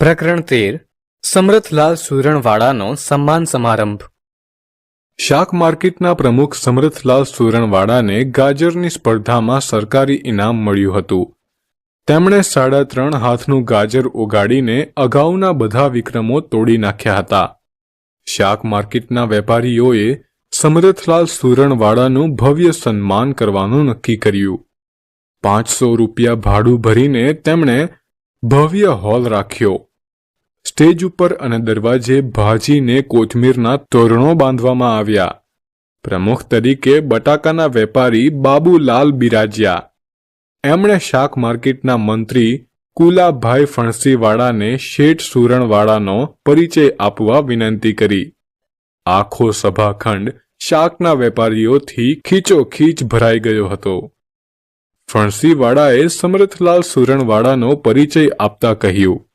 પ્રકરણ તેર, સમરથલાલ સુરણવાડાનો સન્માન સમારંભ. શાક માર્કેટના પ્રમુખ સમરથલાલ સુરણવાડાને ગાજરની સ્પર્ધામાં સરકારી ઇનામ મળ્યું હતું. તેમણે સાડા ત્રણ હાથનું ગાજર ઉગાડીને અગાઉના બધા વિક્રમો તોડી નાખ્યા હતા. શાક માર્કેટના વેપારીઓએ સમરથલાલ સુરણવાડાનું ભવ્ય સન્માન કરવાનું નક્કી કર્યું. પાંચસો રૂપિયા ભાડું ભરીને તેમણે ભવ્ય હોલ રાખ્યો. સ્ટેજ ઉપર અને દરવાજે ભાજીને કોથમીરના તોરણો બાંધવામાં આવ્યા. પ્રમુખ તરીકે બટાકાના વેપારી બાબુલાલ બિરાજ્યા. એમણે શાક માર્કેટના મંત્રી કુલાભાઈ ફણસીવાળાને શેઠ સુરણવાળાનો પરિચય આપવા વિનંતી કરી. આખો સભાખંડ શાકના વેપારીઓથી ખીચોખીચ ભરાઈ ગયો હતો. ફણસીવાળાએ સમરથલાલ સુરણવાળાનો પરિચય આપતા કહ્યું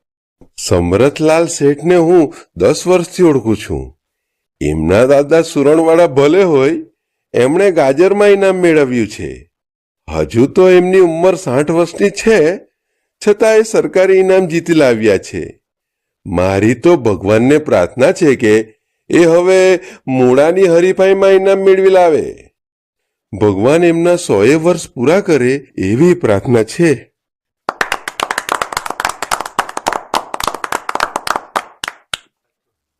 સમરથલાલ શેઠને હું દસ વર્ષથી ઓળખું છું. એમના દાદા સુરણવાળા ભલે હોય, એમણે ગાજરમાં ઇનામ મેળવ્યું છે. હજુ તો એમની ઉંમર સાઠ વર્ષની છે, છતાં એ સરકારી ઇનામ જીતી લાવ્યા છે. મારી તો ભગવાનને પ્રાર્થના છે કે એ હવે મૂળાની હરીફાઈમાં ઇનામ મેળવી લાવે. ભગવાન એમના સોએ વર્ષ પૂરા કરે એવી પ્રાર્થના છે.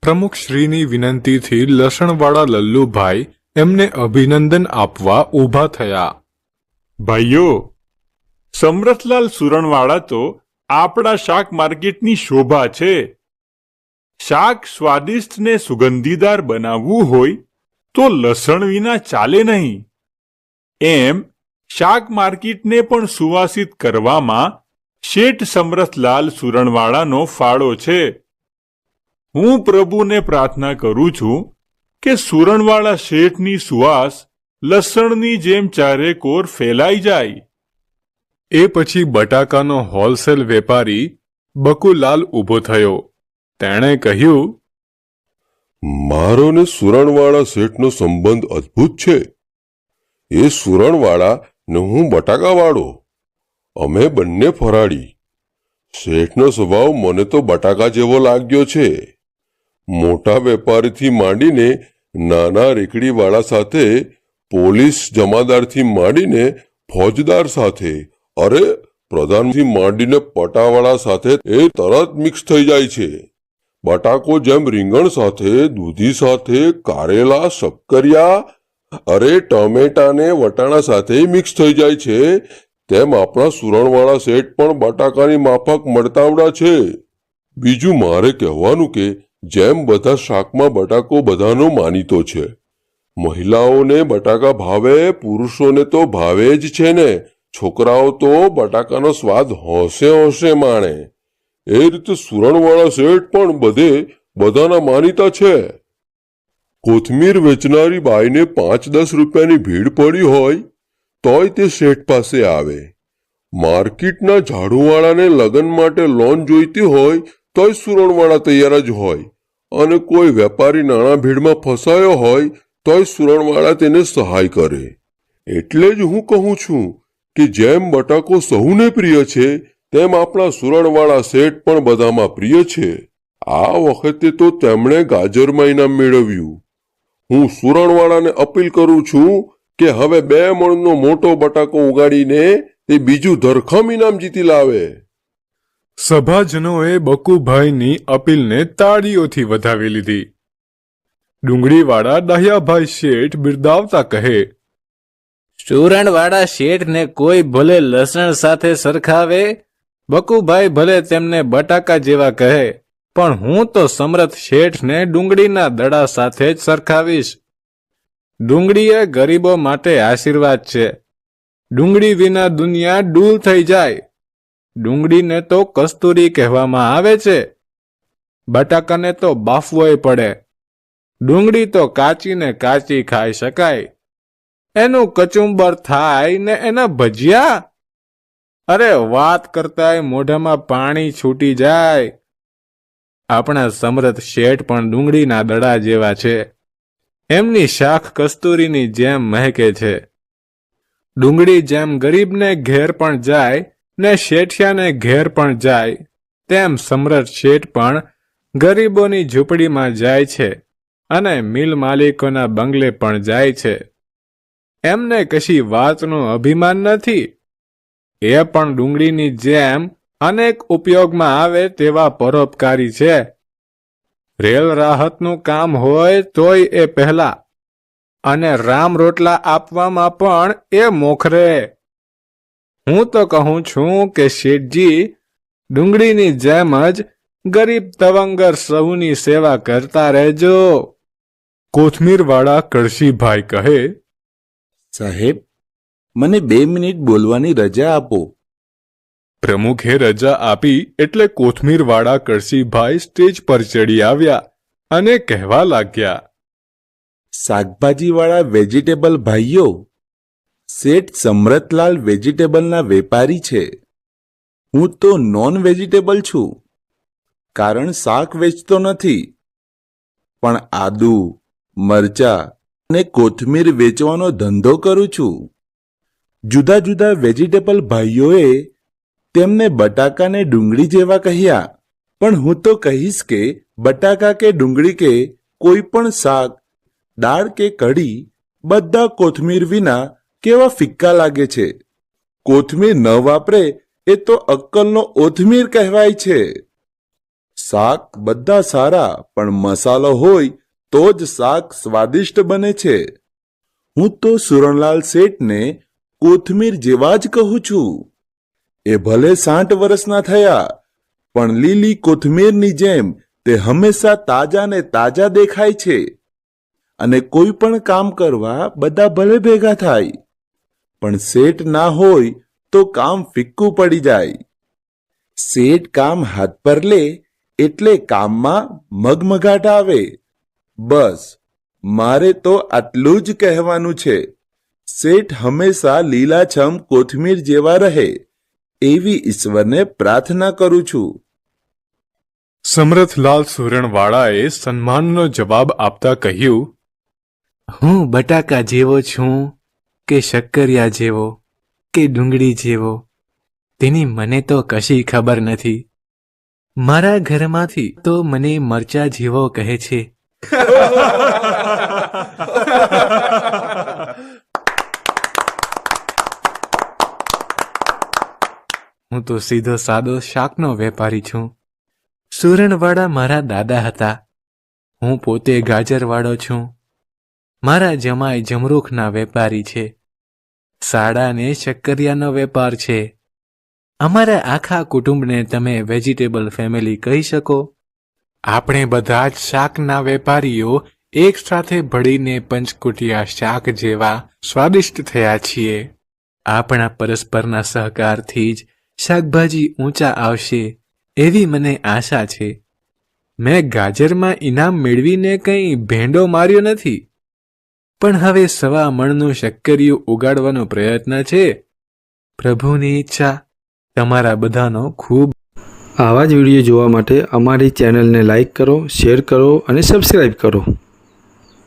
પ્રમુખ શ્રીની વિનંતીથી લસણવાળા લલ્લુભાઈ એમને અભિનંદન આપવા ઊભા થયા. ભાઈઓ સમરથલાલ સુરણવાળા તો આપણા શાક માર્કેટની શોભા છે. શાક સ્વાદિષ્ટ ને સુગંધીદાર બનાવવું હોય તો લસણ વિના ચાલે નહીં. એમ શાક માર્કેટને પણ સુવાસિત કરવામાં શેઠ સમરથલાલ સુરણવાળાનો ફાળો છે. હું પ્રભુને પ્રાર્થના કરું છું કે સુરણવાળા શેઠની સુવાસ લસણની જેમ ચારે કોર ફેલાઈ જાય. એ પછી બટાકાનો હોલસેલ વેપારી બકુલાલ ઊભો થયો. તેણે કહ્યું મારો ને સુરણવાળા શેઠનો સંબંધ અદ્ભુત છે. એ સુરણવાળા ને હું બટાકાવાળો અમે બંને ફરાળી. શેઠનો સ્વભાવ મને તો બટાકા જેવો લાગ્યો છે. મોટા વેપારીથી માંડીને નાના રેકડીવાળા સાથે, પોલીસ જમાદારથી માંડીને ફોજદાર સાથે, અરે, પ્રધાનથી માંડીને પટાવાળા સાથે એ તરત મિક્સ થઈ જાય છે. બટાકો જેમ રીંગણ સાથે, દૂધી સાથે, કારેલા શક્કરિયા અરે, ટમેટાને વટાણા સાથે મિક્સ થઈ જાય છે. તેમ આપણા સુરણવાળા શેઠ પણ બટાકાની માફક મળતાવડા છે. બીજું મારે કહેવાનું કે જેમ બધા શાકમાં બટાકો બધાનો માનીતો છે. મહિલાઓને બટાકા ભાવે, પુરુષોને તો ભાવે જ છે ને. છોકરાઓ તો બટાકાનો સ્વાદ હોંશે હોંશે માણે. એ રીતે સુરણવાળા શેઠ પણ બધે બધાના માનીતા છે. કોથમીર વેચનારી બાઈને પાંચ દસ રૂપિયાની ભીડ પડી હોય, તોય તે શેઠ પાસે આવે. માર્કેટના ઝાડુવાળાને લગ્ન માટે લોન જોઈતી હોય તોય સુરણવાળા તૈયાર જ હોય. અને કોઈ વેપારી નાણાં ભીડમાં ફસાયો હોય, તોય સુરણવાળા તેને સહાય કરે. એટલે જ હું કહું છું કે જેમ બટાકો સહુને પ્રિય છે, તેમ આપણા સુરણવાળા શેઠ પણ બધામાં પ્રિય છે. આ વખતે તો તેમણે ગાજરમાં ઇનામ મેળવ્યું. હું સુરણવાળાને અપીલ કરું છું કે હવે બે મણનો મોટો બટાકો ઉગાડીને તે બીજું ધરખમ ઇનામ જીતી લાવે. સભાજનોએ બકુભાઈની અપીલને તાળીઓથી વધાવી લીધી. ડુંગળીવાળા દહ્યાભાઈ શેઠ બિરદાવતા કહે, ચૂરણવાળા શેઠને કોઈ ભલે લસણ સાથે સરખાવે, બકુભાઈ ભલે તેમને બટાકા જેવા કહે, પણ હું તો સમરથ શેઠને ડુંગળીના દડા સાથે જ સરખાવીશ. ડુંગળી એ ગરીબો માટે આશીર્વાદ છે. ડુંગળી વિના દુનિયા ડૂલ થઈ જાય. ડુંગળીને તો કસ્તુરી કહેવામાં આવે છે. બટાકાને તો બાફવોય પડે. ડુંગળી તો કાચીને કાચી ખાઈ શકાય. એનું કચુંબર થાય ને એના ભજીયા? અરે વાત કરતાય મોઢામાં પાણી છૂટી જાય. આપણા સમરથ શેઠ પણ ડુંગળીના દડા જેવા છે. એમની શાખ કસ્તુરીની જેમ મહેકે છે. ડુંગળી જેમ ગરીબને ઘેર પણ જાય ને શેઠિયાને ઘેર પણ જાય, તેમ સમ્રાટ શેઠ પણ ગરીબોની ઝૂંપડીમાં જાય છે અને મિલ માલિકોના બંગલે પણ જાય છે. એમને કશી વાતનું અભિમાન નથી. એ પણ ડુંગળીની જેમ અનેક ઉપયોગમાં આવે તેવા પરોપકારી છે. રેલ રાહતનું કામ હોય તોય એ પહેલા અને રામ રોટલા આપવામાં પણ એ મોખરે. હું તો કહું છું કે શેઠજી ડુંગળીની જેમ જ ગરીબ તવંગર સૌની સેવા કરતા રહેજો. કોથમીરવાળા કળશીભાઈ કહે સાહેબ મને બે મિનિટ બોલવાની રજા આપો. પ્રમુખે રજા આપી એટલે કોથમીરવાળા કળશીભાઈ સ્ટેજ પર ચડી આવ્યા અને કહેવા લાગ્યા શાકભાજીવાળા વેજીટેબલ ભાઈઓ શેઠ સમરતલાલ વેજીટેબલના વેપારી છે. હું તો નોન વેજીટેબલ છું. કારણ શાક વેચતો નથી. પણ આદુ, મરચા અને કોથમીર વેચવાનો ધંધો કરું છું. જુદા જુદા વેજીટેબલ ભાઈઓએ તેમને બટાકા ને ડુંગળી જેવા કહ્યા. પણ હું તો કહીશ કે બટાકા કે ડુંગળી કે કોઈ પણ શાક, દાળ કે કઢી, બધા કોથમીર વિના કેવા ફિક્કા લાગે છે? કોથમીર ન વાપરે એ તો અક્કલનો ઓથમીર કહેવાય છે. શાક બધા સારા, પણ મસાલો હોય તો જ શાક સ્વાદિષ્ટ બને છે. હું તો સુરણલાલ શેઠને કોથમીર જેવા જ કહું છું. એ ભલે સાઠ વર્ષના થયા, પણ લીલી કોથમીરની જેમ તે હંમેશા તાજા ને તાજા દેખાય છે. અને કોઈ પણ કામ કરવા બધા ભલે ભેગા થાય પણ શેઠ ના હોય તો કામ ફિક્કું પડી જાય. શેઠ કામ હાથ પર લે એટલે કામમાં મગમગાટ આવે. બસ મારે તો આટલું જ કહેવાનું છે. શેઠ હંમેશા લીલાછમ કોથમીર જેવા રહે. એવી ઈશ્વરને પ્રાર્થના કરું છું. સમરથલાલ સુરણવાળાએ સન્માનનો જવાબ આપતા કહ્યું હું બટાકા જેવો છું. કે શક્કરિયા જેવો કે ડુંગળી જેવો? તેની મને તો કશી ખબર નથી. મારા ઘરમાંથી તો મને મરચા જેવો કહે છે. હું તો સીધો સાદો શાકનો વેપારી છું. સુરણવાળા મારા દાદા હતા. હું પોતે ગાજરવાળો છું. મારા જમાઈ જમરૂખના વેપારી છે. સાડાને શક્કરિયાનો વેપાર છે. અમારા આખા કુટુંબને તમે વેજીટેબલ ફેમિલી કહી શકો. આપણે બધા જ શાકના વેપારીઓ એક સાથે ભળીને પંચકુટિયા શાક જેવા સ્વાદિષ્ટ થયા છીએ. આપણા પરસ્પરના સહકારથી જ શાકભાજી ઊંચા આવશે એવી મને આશા છે. મેં ગાજરમાં ઇનામ મેળવીને કંઈ ભેંડો માર્યો નથી. પણ હવે સવા મણનું શક્કરિયું ઉગાડવાનો પ્રયત્ન છે. પ્રભુની ઈચ્છા તમારા બધાનો ખૂબ. આવા જ વીડિયો જોવા માટે અમારી ચેનલને લાઈક કરો, શેર કરો અને સબસ્ક્રાઈબ કરો.